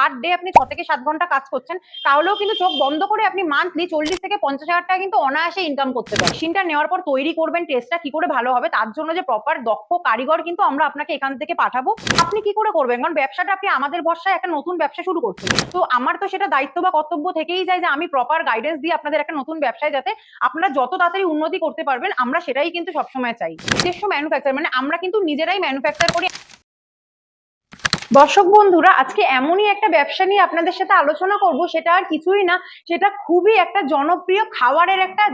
Per day আপনি ছ থেকে সাত ঘণ্টা কাজ করছেন, তাহলেও কিন্তু চোখ বন্ধ করে আপনি মান্থলি চল্লিশ থেকে পঞ্চাশ হাজার টাকা কিন্তু অনায়াসে ইনকাম করতে পারেন। মেশিনটা নেওয়ার পর তৈরি করবেন টেস্টটা কি করে ভালো হবে, তার জন্য যে প্রপার দক্ষ কারিগর কিন্তু আমরা আপনাকে এখান থেকে পাঠাবো। আপনি কি করে করবেন? কারণ ব্যবসাটা আপনি আমাদের ভরসায় একটা নতুন ব্যবসা শুরু করছেন। তো আমার তো সেটা দায়িত্ব বা কর্তব্য থেকেই যায় যে আমি প্রপার গাইডেন্স দিয়ে আপনাদের একটা নতুন ব্যবসায় যাতে আপনারা যত তাড়াতাড়ি উন্নতি করতে পারবেন, আমরা সেটাই কিন্তু সবসময় চাই। নিজস্ব ম্যানুফ্যাকচার মানে আমরা কিন্তু নিজেরাই ম্যানুফ্যাকচার করি। দর্শক বন্ধুরা আজকে এমনই একটা ব্যবসা নিয়ে আপনাদের সাথে আলোচনা করব সেটা আর কিছুই না সেটা খুবই একটা জনপ্রিয় খাবারের একটা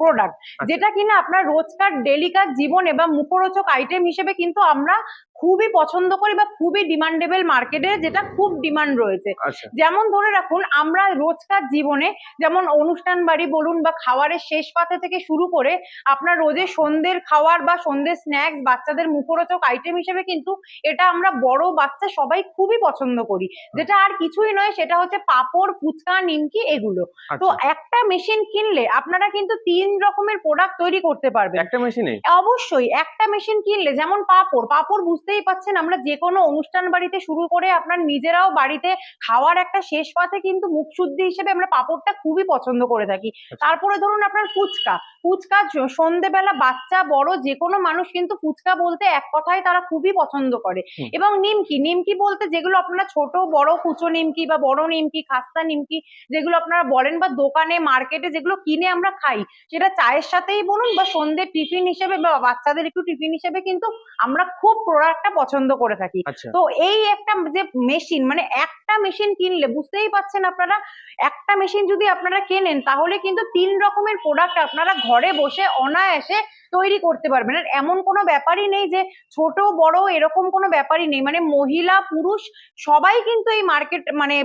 প্রোডাক্ট যেটা কিনা আপনার রোজকার ডেলিকার জীবনে বা মুখরোচক আইটেম হিসেবে কিন্তু আমরা খুবই পছন্দ করি বা খুবই ডিমান্ডেবল মার্কেটে যেটা খুব ডিমান্ড রয়েছে। আচ্ছা। যেমন ধরে রাখুন আমরা রোজকার জীবনে যেমন অনুষ্ঠান বাড়ি বলুন বা খাওয়ারের শেষ পাতে থেকে শুরু করে আপনার রোজের সন্ধ্যের খাওয়ার বা সন্ধ্যের স্ন্যাক্স বাচ্চাদের মুখরোচক আইটেম হিসেবে কিন্তু এটা আমরা বড় বাচ্চা সবাই খুবই পছন্দ করি। যেটা আর কিছুই নয় সেটা হচ্ছে পাপড় ফুচকা নিমকি এগুলো। তো আচ্ছা। একটা মেশিন কিনলে আপনারা কিন্তু তিন রকমের প্রোডাক্ট তৈরি করতে পারবেন। একটা মেশিনে অবশ্যই একটা মেশিন কিনলে যেমন পাপড় পাপড় বুঝতেই পাচ্ছেন আমরা যে কোনো অনুষ্ঠান বাড়িতে শুরু করে আপনার নিজেরাও বাড়িতে খাওয়ার একটা শেষ পাতে কিন্তু মুখ শুদ্ধি হিসেবে আমরা পাঁপড়টা খুবই পছন্দ করে থাকি। তারপরে ধরুন আপনার ফুচকা। ফুচকা সন্ধেবেলা বাচ্চা বড় যে কোনো মানুষ কিন্তু ফুচকা বলতে এক কথায় তারা খুবই পছন্দ করে। এবং নিমকি নিমকি বলতে যেগুলো আপনারা ছোট বড় কুচো নিমকি বা বড় নিমকি খাস্তা নিমকি যেগুলো আপনারা বলেন বা দোকানে মার্কেটে যেগুলো কিনে আমরা খাই সেটা চায়ের সাথেই বলুন বা সন্ধ্যের টিফিন হিসেবে বা বাচ্চাদের একটু টিফিন হিসেবে কিন্তু আমরা খুব প্রোডাক্টটা পছন্দ করে থাকি। আচ্ছা। তো এই একটা যে মেশিন মানে একটা মেশিন কিনলে বুঝতেই পাচ্ছেন আপনারা একটা মেশিন যদি আপনারা কেনেন তাহলে কিন্তু তিন রকমের প্রোডাক্ট আপনারা ঘরে বসে অনায়াসে তৈরি করতে পারবেন। আর এমন কোনো ব্যাপারই নেই যে ছোট বড় এরকম কোনো ব্যাপারই নেই। মানে মহিলা পুরুষ সবাই কিন্তু এই মার্কেট মানে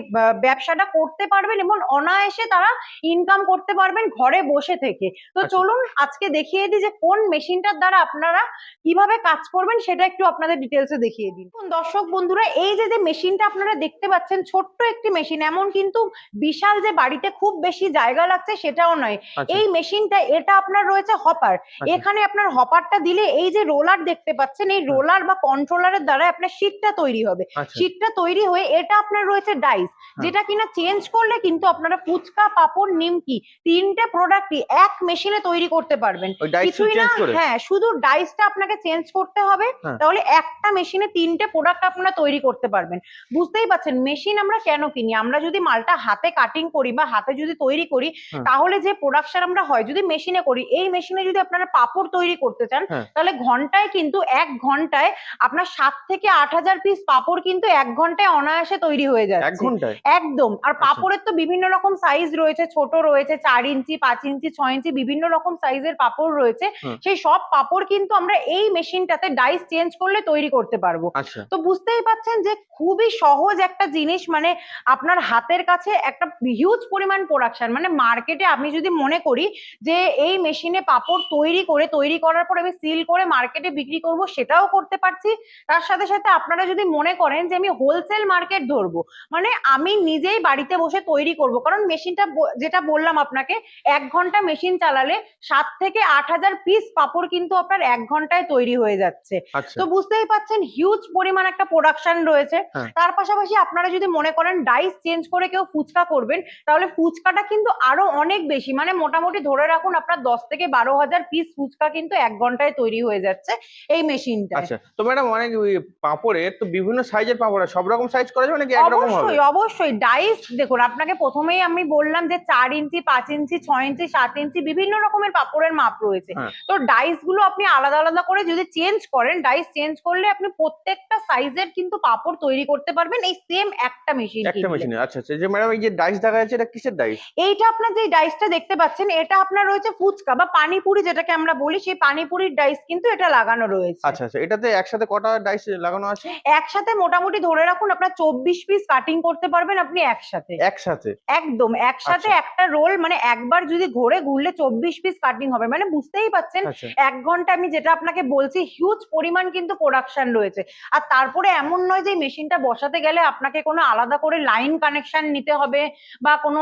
ব্যবসাটা করতে পারবেন এবং অনায়াসে তারা ইনকাম করতে পারবেন ঘরে বসে থেকে। তো আচ্ছা। চলুন আজকে দেখিয়ে দিই যে কোন মেশিনটার দ্বারা আপনারা কীভাবে কাজ করবেন সেটা একটু আপনাদের ডিটেলসে দেখিয়ে দিন দর্শক বন্ধুরা এই যে যে মেশিনটা আপনারা দেখতে পাচ্ছেন ছোট্ট একটি মেশিন এমন কিন্তু বিশাল যে বাড়িতে খুব বেশি জায়গা লাগছে সেটাও নয়। আচ্ছা। এই মেশিনটা এটা আপনার রয়েছে হপার এখানে আপনার হপারটা দিলে এই যে রোলার দেখতে পাচ্ছেন এই রোলার বা কন্ট্রোলারের দ্বারা আপনার শীটটা তৈরি হবে। আচ্ছা। শীটটা তৈরি হয়ে এটা আপনার রয়েছে ডাইস যেটা কিনা চেঞ্জ করলে কিন্তু আপনারা ফুচকা পাপড় নিমকি তিনটে প্রোডাক্টই এক মেশিনে তৈরি করতে পারবেন। কিছুই না হ্যাঁ শুধু ডাইসটা আপনাকে চেঞ্জ করতে হবে হ্যাঁ। তাহলে একটা মেশিনে তিনটে প্রোডাক্ট আপনারা তৈরি করতে পারবেন। বুঝতেই পাচ্ছেন মেশিন আমরা কেন কিনি? আমরা যদি মালটা হাতে কাটিং করি বা হাতে যদি তৈরি করি হ্যাঁ। তাহলে যে প্রোডাকশন আমরা হয় যদি মেশিনে করি এই মেশিনে যদি আপনারা পাপড় তৈরি করতে চান হ্যাঁ। তাহলে ঘন্টায় কিন্তু এক ঘন্টায় আপনার সাত থেকে আট হাজার পিস পাপড় কিন্তু এক ঘন্টায় অনায়াসে তৈরি হয়ে এক যাচ্ছে ঘন্টায়? একদম। আর পাপড়ের তো বিভিন্ন রকম সাইজ রয়েছে ছোট রয়েছে চার ইঞ্চি পাঁচ ইঞ্চি ছয় ইঞ্চি বিভিন্ন রকম সাইজের পাপড় রয়েছে। সেই সব পাপড় কিন্তু আমরা এই মেশিনটাতে ডাইস চেঞ্জ করলে তৈরি করতে পারব। আচ্ছা। তো বুঝতেই পাচ্ছেন যে খুবই সহজ একটা জিনিস মানে আপনার হাতের কাছে একটা হিউজ পরিমাণ প্রোডাকশন মানে মার্কেটে আমি যদি মনে করি যে এই মেশিনে পাপড় তৈরি করে তৈরি করার পর আমি সিল করে মার্কেটে বিক্রি করব সেটাও করতে পারছি। তার সাথে সাথে আপনারা যদি মনে করেন যে আমি হোলসেল মার্কেট ধরবো মানে আমি নিজেই বাড়িতে বসে তৈরি করব কারণ মেশিনটা যেটা বললাম আপনাকে এক ঘণ্টা মেশিন চালালে সাত থেকে আট হাজার পিস পাপড় কিন্তু আপনার এক ঘন্টায় তৈরি হয়ে যাচ্ছে। আচ্ছা। তো বুঝতেই পাচ্ছেন হিউজ পরিমাণ একটা প্রোডাকশন রয়েছে। হ্যাঁ। তার পাশাপাশি আপনারা যদি মনে করেন ডাইস চেঞ্জ করে কেউ ফুচকা করবেন তাহলে ফুচকাটা কিন্তু আরও অনেক বেশি মানে মোটামুটি ধরে রাখুন আপনার দশ থেকে বারো হাজার পিস ফুচকা কিন্তু এক ঘন্টায় তৈরি হয়ে যাচ্ছে এই মেশিনটা আচ্ছা তো ম্যাডাম অনেক ওই পাপড়ের তো বিভিন্ন সাইজের পাপড় সব রকম সাইজ করা যাবে নাকি একরকম হবে? অবশ্যই অবশ্যই। ডাইস দেখুন আপনাকে প্রথমেই আমি বললাম যে চার ইঞ্চি পাঁচ ইঞ্চি ছয় ইঞ্চি সাত ইঞ্চি বিভিন্ন রকমের পাপড়ের মাপ রয়েছে। হ্যাঁ। তো ডাইসগুলো আপনি আলাদা আলাদা করে যদি চেঞ্জ করেন ডাইস চেঞ্জ করলে আপনি প্রত্যেকটা সাইজের কিন্তু পাপড় তৈরি করতে পারবেন এই সেম একটা মেশিন একটা মেশিনে আচ্ছা আচ্ছা যে ম্যাডাম এই যে ডাইস দেখা যাচ্ছে এটা কিসের ডাইস এইটা আপনার যে ডাইসটা দেখতে পাচ্ছেন এটা আপনার রয়েছে ফুচকা বা পানিপুরি যেটাকে আমরা বলি। সেই পানিপুরির ডাইস কিন্তু এটা লাগানো রয়েছে। আচ্ছা আচ্ছা এটাতে একসাথে কটা ডাইস লাগানো আছে? একসাথে মোটামুটি ধরে রাখুন আপনার চব্বিশ পিস কাটিং করতে পারবেন আপনি একসাথে। একসাথে? একদম একসাথে আচ্ছা। একটা রোল মানে একবার যদি ঘোরে ঘুরলে চব্বিশ পিস কাটিং হবে। মানে বুঝতেই পাচ্ছেন আচ্ছা। এক ঘণ্টা আমি যেটা আপনাকে বলছি হিউজ পরিমাণ কিন্তু প্রোডাকশন রয়েছে। আর তারপরে এমন নয় যে মেশিনটা বসাতে গেলে আপনাকে কোনো আলাদা করে লাইন কানেকশন নিতে হবে বা কোনো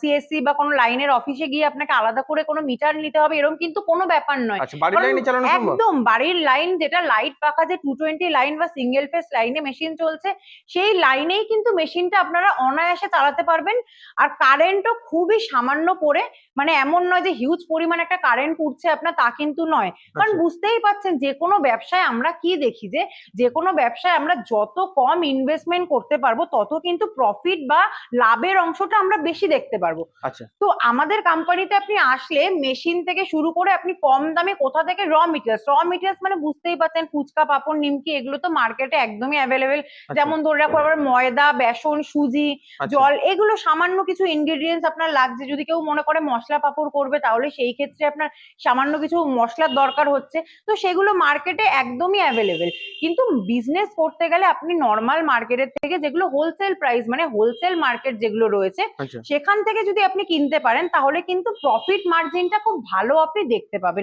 সিএসসি বা কোনো লাইনের অফিসে গিয়ে আপনাকে আলাদা করে কোনো মিটার নিতে হবে এরকম কিন্তু কোনো ব্যাপার নয়। আচ্ছা বাড়ির লাইনে চালানো সম্ভব? একদম বাড়ির লাইন যেটা লাইট পাকা যে টু টোয়েন্টি লাইন বা সিঙ্গেল ফেস লাইনে মেশিন চলছে সেই লাইনেই কিন্তু মেশিনটা আপনারা অনায়াসে চালাতে পারবেন। আর কারেন্টও খুবই সামান্য পড়ে মানে এমন নয় যে হিউজ পরিমাণ একটা কারেন্ট পুড়ছে আপনার তা কিন্তু নয়। কারণ আচ্ছা, বুঝতেই পাচ্ছেন যে কোনো ব্যবসায় আমরা কি দেখি যে যে কোনো ব্যবসায় আমরা যত কম ইনভেস্টমেন্ট করতে পারব তত কিন্তু প্রফিট বা লাভের অংশটা আমরা বেশি দেখতে পারব। আচ্ছা। তো আমাদের কোম্পানিতে আপনি আসলে মেশিন থেকে শুরু করে আপনি কম দামে কোথা থেকে র মেটেরিয়ালস র মেটেরিয়ালস মানে বুঝতেই পাচ্ছেন ফুচকা পাপড় নিমকি এগুলো তো মার্কেটে একদমই অ্যাভেলেবেল আচ্ছা, যেমন ধরে রাখো আবার ময়দা বেসন সুজি আচ্ছা, জল এগুলো সামান্য কিছু ইনগ্রেডিয়েন্টস আপনার লাগছে। যদি কেউ মনে করে মশলা পাপড় করবে তাহলে সেই ক্ষেত্রে আপনার সামান্য কিছু মশলার দরকার হচ্ছে। তো সেগুলো মার্কেটে একদমই অ্যাভেলেবেল কিন্তু বিজনেস করতে গেলে আপনি নর্মাল মার্কেটের থেকে যেগুলো হোলসেল প্রাইস মানে হোলসেল মার্কেট যেগুলো রয়েছে আচ্ছা। সেখান থেকে যদি আপনি কিনতে পারেন তাহলে কিন্তু প্রফিট মার্জিনটা খুব ভালো আপনি দেখতে পাবেন।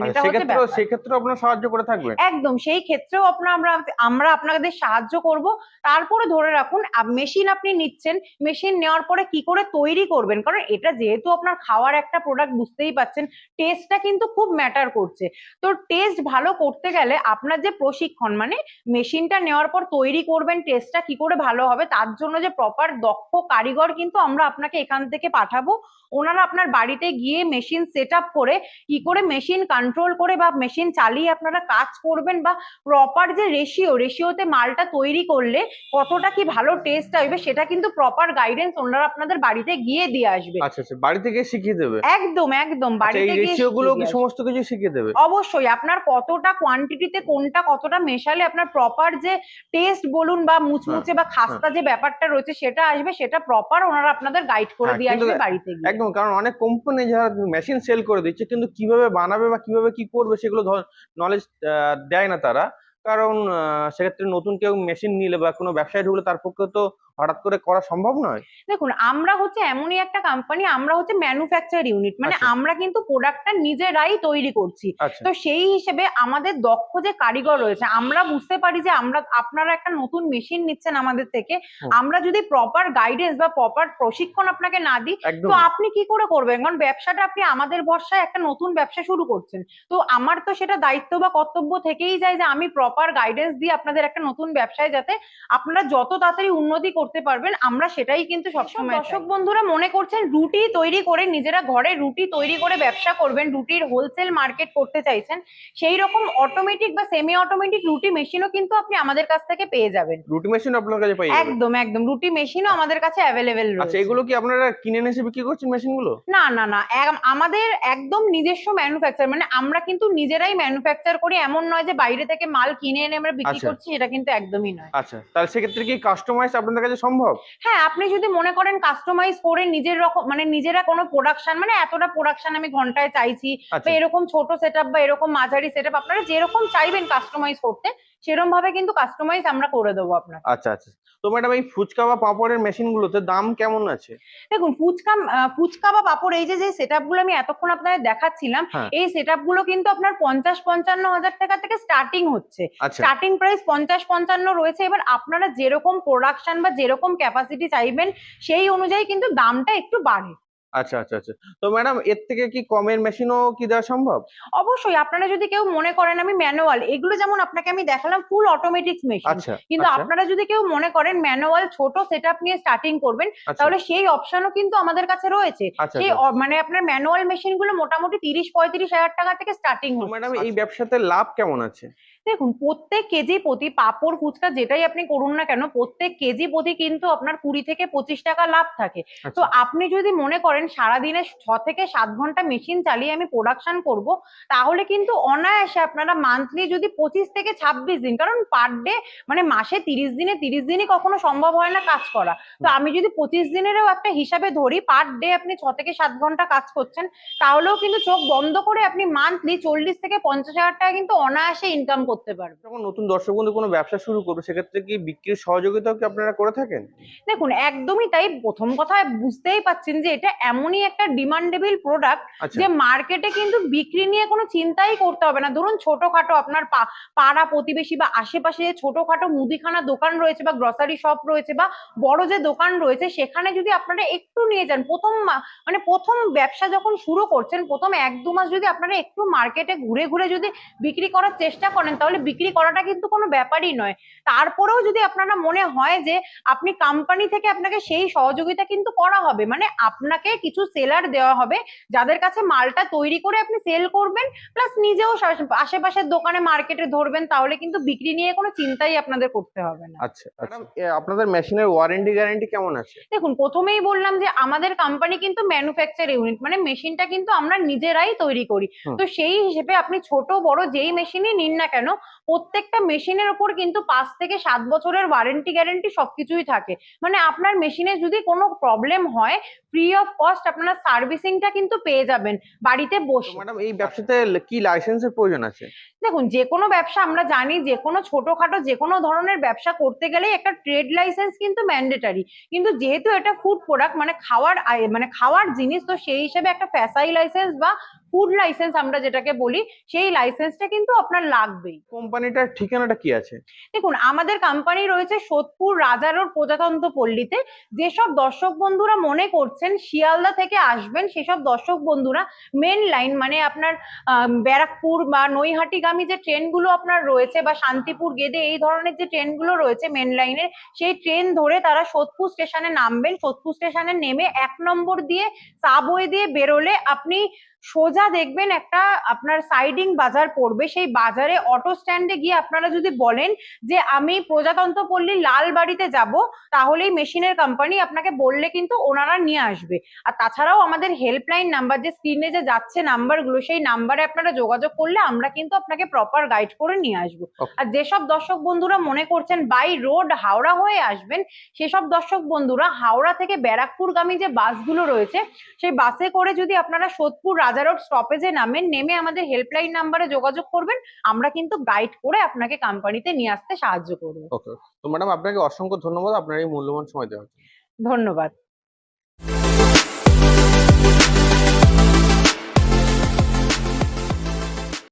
সেক্ষেত্রেও আপনার সাহায্য করে থাকবেন? একদম সেই ক্ষেত্রেও আপনার আমরা আমরা আপনাদের সাহায্য করব। তারপরে ধরে রাখুন মেশিন আপনি নিচ্ছেন মেশিন নেওয়ার পরে কি করে তৈরি করবেন? কারণ এটা যেহেতু আপনার খাওয়ার একটা প্রোডাক্ট বুঝতেই পাচ্ছেন টেস্টটা কিন্তু খুব ম্যাটার করছে। তো টেস্ট ভালো করতে গেলে আপনার যে প্রশিক্ষণ মানে মেশিনটা নেওয়ার পর তৈরি করবেন টেস্টটা কি করে ভালো হবে তার জন্য যে প্রপার দক্ষ কারিগর কিন্তু আমরা আপনাকে এখান থেকে পাঠাবো। ওনারা আপনার বাড়িতে গিয়ে মেশিন সেট করে কি করে মেশিন কন্ট্রোল করে বা মেশিন চালিয়ে আপনারা কাজ করবেন বা প্রপার যে রেশিও রেশিওতে মালটা তৈরি করলে কতটা কি ভালো টেস্ট আসবে সেটা কিন্তু প্রপার গাইডেন্স ওনারা আপনাদের বাড়িতে গিয়ে দিয়ে আসবে। আচ্ছা আচ্ছা বাড়ি থেকে শিখিয়ে দেবে? একদম একদম আচ্ছা বাড়িতে গিয়ে রেশিও গুলো কি সমস্ত কিছু শিখিয়ে দেবে? অবশ্যই আপনার কতটা কোয়ান্টিটিতে কোনটা কতটা মেশালে আপনার প্রপার যে টেস্ট বলুন বা মুচমুচে বা খাস্তা যে ব্যাপারটা রয়েছে সেটা আসবে সেটা প্রপার ওনারা আপনাদের গাইড করে হ্যাঁ, দিয়ে আসবে বাড়িতে গিয়ে। একদম কারণ অনেক কোম্পানি যারা মেশিন সেল করে দিচ্ছে, কিন্তু কীভাবে বানাবে বা কীভাবে কি করবে সেগুলো নলেজ দেয় না তারা। কারণ সেক্ষেত্রে নতুন কেউ মেশিন নিলে বা কোনো ব্যবসায় ঢুকলে তার পক্ষে তো হঠাৎ করে করা সম্ভব নয়? দেখুন আমরা হচ্ছে এমনই একটা কোম্পানি আমরা হচ্ছে ম্যানুফ্যাকচার ইউনিট মানে আচ্ছা। আমরা কিন্তু প্রোডাক্টটা নিজেরাই তৈরি করছি। আচ্ছা। তো সেই হিসেবে আমাদের দক্ষ যে কারিগর রয়েছে আমরা বুঝতে পারি যে আমরা আপনারা একটা নতুন মেশিন নিচ্ছেন আমাদের থেকে আমরা যদি প্রপার গাইডেন্স বা প্রপার প্রশিক্ষণ আপনাকে না দিই তো আপনি কি করে করবেন? কারণ ব্যবসাটা আপনি আমাদের ভরসায় একটা নতুন ব্যবসা শুরু করছেন। তো আমার তো সেটা দায়িত্ব বা কর্তব্য থেকেই যায় যে আমি প্রপার গাইডেন্স দিয়ে আপনাদের একটা নতুন ব্যবসায় যাতে আপনারা যত তাড়াতাড়ি উন্নতি করতে পারবেন আমরা সেটাই কিন্তু সবসময় দর্শক বন্ধুরা মনে করছেন রুটি তৈরি করে নিজেরা ঘরে রুটি তৈরি করে ব্যবসা করবেন রুটির হোলসেল মার্কেট করতে চাইছেন সেই রকম অটোমেটিক বা সেমি অটোমেটিক রুটি মেশিনও কিন্তু আপনি আমাদের কাছ থেকে পেয়ে যাবেন। রুটি মেশিন আপনার কাছে পাই একদম একদম রুটি মেশিনও আমাদের কাছে অ্যাভেলেবেল আচ্ছা রয়েছে এগুলো কি আপনারা কিনে এনে এসে বিক্রি করছেন মেশিনগুলো না না না আমাদের একদম নিজস্ব ম্যানুফ্যাকচার মানে আমরা কিন্তু নিজেরাই ম্যানুফ্যাকচার করি এমন নয় যে বাইরে থেকে মাল কিনে এনে আমরা বিক্রি আচ্ছা। করছি এটা কিন্তু একদমই নয়। আচ্ছা তাহলে সেক্ষেত্রে কি কাস্টমাইজ আপনাদের কাছে সম্ভব? হ্যাঁ আপনি যদি মনে করেন কাস্টমাইজ করে নিজের রকম মানে নিজেরা কোনো প্রোডাকশন মানে এতটা প্রোডাকশন আমি ঘন্টায় চাইছি বা আচ্ছা। এরকম ছোট সেটআপ বা এরকম মাঝারি সেটআপ আপনারা যেরকম চাইবেন কাস্টমাইজ করতে সেরকম ভাবে কিন্তু কাস্টমাইজ আমরা করে দেবো আপনার আচ্ছা আচ্ছা। তো ম্যাডাম এই ফুচকা বা পাপড়ের মেশিন গুলোতে দাম কেমন আছে? দেখুন ফুচকা ফুচকা বা পাপড় এই যে যে সেটআপগুলো আমি এতক্ষণ আপনাদের দেখাচ্ছিলাম হ্যাঁ। এই সেটআপগুলো কিন্তু আপনার পঞ্চাশ পঞ্চান্ন হাজার টাকা থেকে স্টার্টিং হচ্ছে। স্টার্টিং প্রাইস পঞ্চাশ পঞ্চান্ন রয়েছে। এবার আপনারা যেরকম প্রোডাকশন বা যেরকম ক্যাপাসিটি চাইবেন সেই অনুযায়ী কিন্তু দামটা একটু বাড়ে। আচ্ছা আচ্ছা আচ্ছা। তো ম্যাডাম এর থেকে কি কমের মেশিনও কি দেওয়া সম্ভব? অবশ্যই। আপনারা যদি কেউ মনে করেন আমি ম্যানুয়াল এগুলো যেমন আপনাকে আমি দেখালাম ফুল অটোমেটিক মেশিন আচ্ছা কিন্তু আচ্ছা, আপনারা যদি কেউ মনে করেন ম্যানুয়াল ছোট সেটআপ নিয়ে স্টার্টিং করবেন আচ্ছা, তাহলে সেই অপশনও কিন্তু আমাদের কাছে রয়েছে। আচ্ছা সেই অ- মানে আপনার ম্যানুয়াল মেশিনগুলো মোটামুটি তিরিশ পঁয়ত্রিশ হাজার টাকা থেকে স্টার্টিং তো ম্যাডাম এই ব্যবসাতে লাভ কেমন আছে? দেখুন প্রত্যেক কেজি প্রতি পাপড় ফুচকা যেটাই আপনি করুন না কেন প্রত্যেক কেজি প্রতি কিন্তু আপনার কুড়ি থেকে পঁচিশ টাকা লাভ থাকে। তো আচ্ছা। আপনি যদি মনে করেন সারাদিনে ছ থেকে সাত ঘণ্টা মেশিন চালিয়ে আমি প্রোডাকশন করব তাহলে কিন্তু অনায়াসে আপনারা মান্থলি যদি পঁচিশ থেকে ছাব্বিশ দিন কারণ পার ডে মানে মাসে তিরিশ দিনে তিরিশ দিনই কখনো সম্ভব হয় না কাজ করা। তো আমি যদি পঁচিশ দিনেরও একটা হিসাবে ধরি পার ডে আপনি ছ থেকে সাত ঘণ্টা কাজ করছেন তাহলেও কিন্তু চোখ বন্ধ করে আপনি মান্থলি চল্লিশ থেকে পঞ্চাশ হাজার টাকা কিন্তু অনায়াসে ইনকাম করতে করতে পারবে। যখন নতুন দর্শক বন্ধু কোনো ব্যবসা শুরু করবে সেক্ষেত্রে কি বিক্রির সহযোগিতাও কি আপনারা করে থাকেন? দেখুন একদমই তাই। প্রথম কথা বুঝতেই পাচ্ছেন যে এটা এমনই একটা ডিমান্ডেবল প্রোডাক্ট আচ্ছা। যে মার্কেটে কিন্তু বিক্রি নিয়ে কোনো চিন্তাই করতে হবে না। ধরুন ছোটখাটো আপনার পাড়া প্রতিবেশী বা আশেপাশে যে ছোটখাটো মুদিখানা দোকান রয়েছে বা গ্রসারি শপ রয়েছে বা বড় যে দোকান রয়েছে সেখানে যদি আপনারা একটু নিয়ে যান প্রথম মানে প্রথম ব্যবসা যখন শুরু করছেন প্রথম এক দু মাস যদি আপনারা একটু মার্কেটে ঘুরে ঘুরে যদি বিক্রি করার চেষ্টা করেন তাহলে বিক্রি করাটা কিন্তু কোনো ব্যাপারই নয়। তারপরেও যদি আপনারা মনে হয় যে আপনি কোম্পানি থেকে আপনাকে সেই সহযোগিতা কিন্তু করা হবে মানে আপনাকে কিছু সেলার দেওয়া হবে যাদের কাছে মালটা তৈরি করে আপনি সেল করবেন প্লাস নিজেও আশেপাশের দোকানে মার্কেটে ধরবেন তাহলে কিন্তু বিক্রি নিয়ে কোনো চিন্তাই আপনাদের করতে হবে না। আচ্ছা আপনাদের মেশিনের ওয়ারেন্টি গ্যারান্টি কেমন আছে? দেখুন প্রথমেই বললাম যে আমাদের কোম্পানি কিন্তু ম্যানুফ্যাকচার ইউনিট মানে মেশিনটা কিন্তু আমরা নিজেরাই তৈরি করি। তো সেই হিসেবে আপনি ছোট বড় যেই মেশিনই নিন না কেন প্রত্যেকটা মেশিনের ওপর কিন্তু পাঁচ থেকে সাত বছরের ওয়ারেন্টি গ্যারেন্টি সবকিছুই থাকে। মানে আপনার মেশিনে যদি কোনো প্রবলেম হয় ফ্রি অফ কস্ট আপনারা সার্ভিসিংটা কিন্তু পেয়ে যাবেন বাড়িতে বসে। ম্যাডাম এই ব্যবসাতে কি লাইসেন্সের প্রয়োজন আছে? দেখুন যে কোনো ব্যবসা আমরা জানি যে কোনো ছোটখাটো যে কোনো ধরনের ব্যবসা করতে গেলেই একটা ট্রেড লাইসেন্স কিন্তু ম্যান্ডেটারি কিন্তু যেহেতু এটা ফুড প্রোডাক্ট মানে খাওয়ার মানে খাওয়ার জিনিস তো সেই হিসেবে একটা ফ্যাসাই লাইসেন্স বা ফুড লাইসেন্স আমরা যেটাকে বলি সেই লাইসেন্সটা কিন্তু আপনার লাগবেই। কোম্পানিটার ঠিকানাটা কি আছে? দেখুন আমাদের কোম্পানি রয়েছে সোদপুর রাজা রোড প্রজাতন্ত্র পল্লীতে যেসব দর্শক বন্ধুরা মনে করছেন শিয়ালদা থেকে আসবেন সেসব দর্শক বন্ধুরা মেন লাইন মানে আপনার ব্যারাকপুর বা নৈহাটিগামী যে ট্রেনগুলো আপনার রয়েছে বা শান্তিপুর গেদে এই ধরনের যে ট্রেনগুলো রয়েছে মেন লাইনের সেই ট্রেন ধরে তারা সোদপুর স্টেশনে নামবেন। সোদপুর স্টেশনে নেমে এক নম্বর দিয়ে সাবওয়ে দিয়ে বেরোলে আপনি সোজা দেখবেন একটা আপনার সাইডিং বাজার পড়বে সেই বাজারে অটো স্ট্যান্ডে গিয়ে আপনারা যদি বলেন যে আমি প্রজাতন্ত্র পল্লী লাল বাড়িতে যাব তাহলেই মেশিনের কোম্পানি আপনাকে বললে কিন্তু ওনারা নিয়ে আসবে। আর তাছাড়াও আমাদের হেল্পলাইন নাম্বার যে স্ক্রিনে যে যাচ্ছে নাম্বারগুলো সেই নাম্বারে আপনারা যোগাযোগ করলে আমরা কিন্তু আপনাকে প্রপার গাইড করে নিয়ে আসব। আর যেসব দর্শক বন্ধুরা মনে করছেন বাই রোড হাওড়া হয়ে আসবেন সেসব দর্শক বন্ধুরা হাওড়া থেকে ব্যারাকপুরগামী যে বাসগুলো রয়েছে সেই বাসে করে যদি আপনারা সোদপুর রাজা রোড স্টপেজে নামেন নেমে আমাদের হেল্পলাইন নাম্বারে যোগাযোগ করবেন আমরা কিন্তু গাইড করে আপনাকে কোম্পানিতে নিয়ে আসতে সাহায্য করব। ওকে তো ম্যাডাম আপনাকে অসংখ্য ধন্যবাদ আপনার এই মূল্যবান সময় দেওয়ার জন্য। ধন্যবাদ।